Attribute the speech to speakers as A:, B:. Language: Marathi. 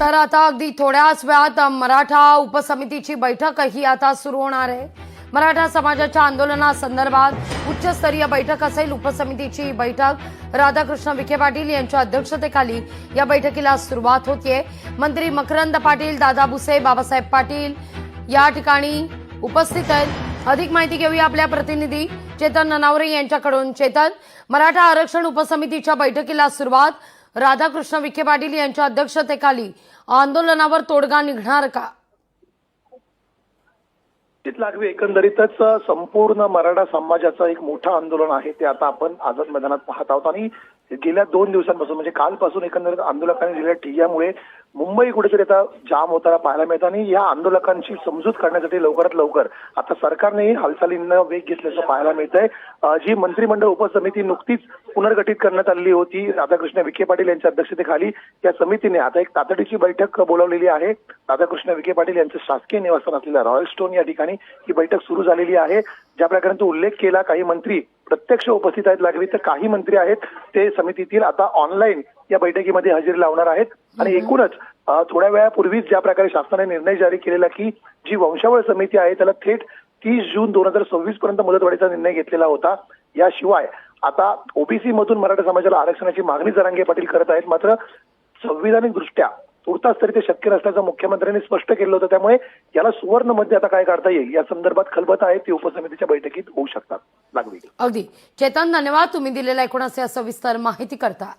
A: तर आता अगदी थोड्याच वेळात मराठा उपसमितीची बैठकही आता सुरू होणार आहे. मराठा समाजाच्या आंदोलनासंदर्भात उच्चस्तरीय बैठक असेल उपसमितीची बैठक. राधाकृष्ण विखे पाटील यांच्या अध्यक्षतेखाली या बैठकीला सुरुवात होतीये. मंत्री मकरंद पाटील दादा भुसे बाबासाहेब पाटील या ठिकाणी उपस्थित आहेत. अधिक माहिती घेऊया आपल्या प्रतिनिधी चेतन ननावरे यांच्याकडून. चेतन मराठा आरक्षण उपसमितीच्या बैठकीला सुरुवात. राधाकृष्ण विखे पाटील यांच्या अध्यक्षतेखाली आंदोलनावर तोडगा निघणार का?
B: लागवी एकंदरीतच संपूर्ण मराठा समाजाचं एक मोठं आंदोलन आहे ते आता आपण आझाद मैदानात पाहत आहोत. आणि गेल्या दोन दिवसांपासून म्हणजे कालपासून एकंदरीत आंदोलकांनी दिलेल्या ठिय्यामुळे मुंबई कुठेतरी आता जाम होताना पाहायला मिळतं आणि या आंदोलकांची समजूत करण्यासाठी लवकरात लवकर आता सरकारनेही हालचालींना वेग घेतल्याचं पाहायला मिळतंय. जी मंत्रिमंडळ उपसमिती नुकतीच पुनर्गठित करण्यात आलेली होती राधाकृष्ण विखे पाटील यांच्या अध्यक्षतेखाली या समितीने आता एक तातडीची बैठक बोलावलेली आहे. राधाकृष्ण विखे पाटील यांचं शासकीय निवासस्थान असलेल्या रॉयल स्टोन या ठिकाणी ही बैठक सुरू झालेली आहे. ज्या प्रकारे तो उल्लेख केला काही मंत्री प्रत्यक्ष उपस्थित आहेत लागवी तर काही मंत्री आहेत ते समितीतील आता ऑनलाईन या बैठकीमध्ये हजेरी लावणार आहेत. आणि एकूणच थोड्या वेळापूर्वीच ज्या प्रकारे शासनाने निर्णय जारी केलेला की जी वंशावळ समिती आहे त्याला थेट तीस जून दोन हजार सव्वीस पर्यंत मुदतवाढीचा निर्णय घेतलेला होता. याशिवाय आता ओबीसी मधून मराठा समाजाला आरक्षणाची मागणी जरांगे पाटील करत आहेत. मात्र संविधानिक दृष्ट्या तुर्तास तरी ते शक्य नसल्याचं मुख्यमंत्र्यांनी स्पष्ट केलं होतं. त्यामुळे याला सुवर्णमध्ये आता काय काढता येईल? या संदर्भात खलबत आहे ती उपसमितीच्या बैठकीत होऊ शकतात. लागवी
A: अगदी. चेतन धन्यवाद. तुम्ही दिलेल्या एकूण असे सविस्तर माहिती करता.